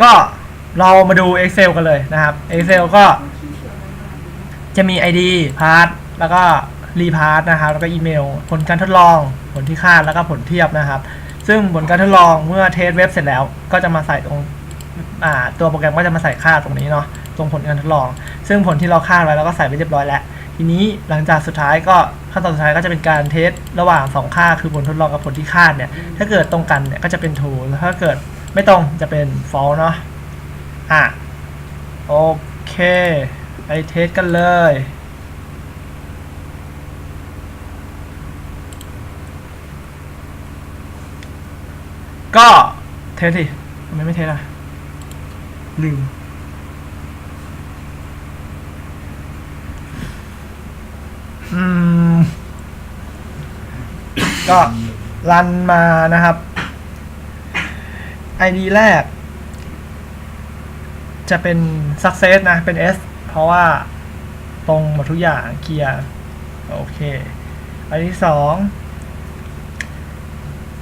ก็เรามาดู Excel กันเลยนะครับ Excel ก็จะมี ID พาร์ทแล้วก็รีพาร์ทนะครับ แล้วก็อีเมล ผลการทดลอง ผลที่คาด แล้วก็ผลเทียบนะครับ ซึ่งผลการทดลองเมื่อเทสเว็บเสร็จแล้ว ก็จะมาใส่ตรงตัวโปรแกรมก็จะมาใส่ค่าตรงนี้เนาะ ตรงผลการทดลอง ซึ่งผลที่เราคาดไว้เราก็ใส่ไปเรียบร้อยแล้ว ทีนี้หลังจากสุดท้ายก็ขั้นตอนสุดท้ายก็จะเป็นการเทสระหว่างสองค่า คือผลทดลองกับผลที่คาดเนี่ย ถ้าเกิดตรงกันเนี่ยก็จะเป็น true แล้วถ้าเกิด ไม่ตรงจะเป็น false เนาะอะโอเคไปเทสกันเลยก็เทสสิทำไมไม่เทสอะ ลืม อืม ก็รันมานะครับ ID แรก จะเป็น success นะ เป็น S เพราะว่าตรงหมดทุกอย่างเคลียร์โอเค อันที่สอง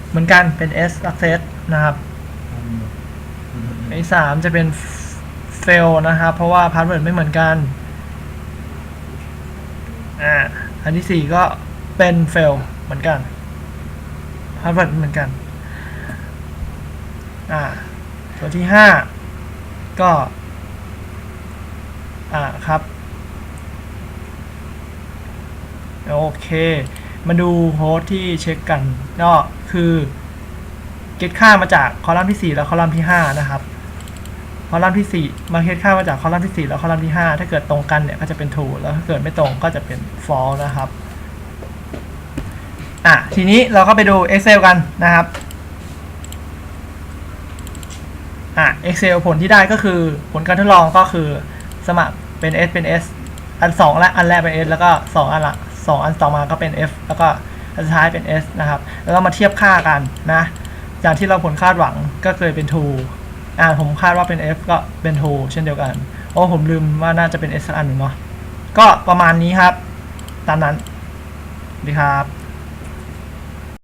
เหมือนกันเป็น S success นะครับอันที่สามจะเป็น fail นะครับ เพราะว่า password ไม่เหมือนกันอ่าอันที่สี่ก็เป็น fail เหมือนกัน password เหมือนกัน อ่าตัวที่ห้าก็อ่าครับโอเค มาดูโฮสต์ที่เช็คกันก็คือเก็ตค่ามาจากคอลัมน์ที่ 4 และคอลัมน์ที่ 5 นะครับคอลัมน์ที่ 4 มาเก็ตค่ามาจากคอลัมน์ที่ 4 และคอลัมน์ที่ 5 ถ้าเกิดตรงกันเนี่ยก็จะเป็น true แล้วถ้าเกิดไม่ตรงก็จะเป็น false นะครับอะทีนี้เราก็ไปดู Excel กันนะครับ อะ Excel ผลที่ได้ก็คือผลการทดลองก็คือสมัครเป็น S เป็น S อัน 2 และอันแรกเป็น S แล้วก็ 2 อันละ2อันต่อมาก็เป็น F แล้วก็อันสุดท้ายเป็น S นะครับ แล้วก็มาเทียบค่ากันนะอย่างที่เราผลคาดหวังก็เคยเป็น true อ่าผมคาดว่าเป็น F ก็เป็น true เช่นเดียวกันโอ้ผมลืมว่าน่าจะเป็น S สักอันหนึ่งเนาะก็ประมาณนี้ครับ ตามนั้นสวัสดีครับ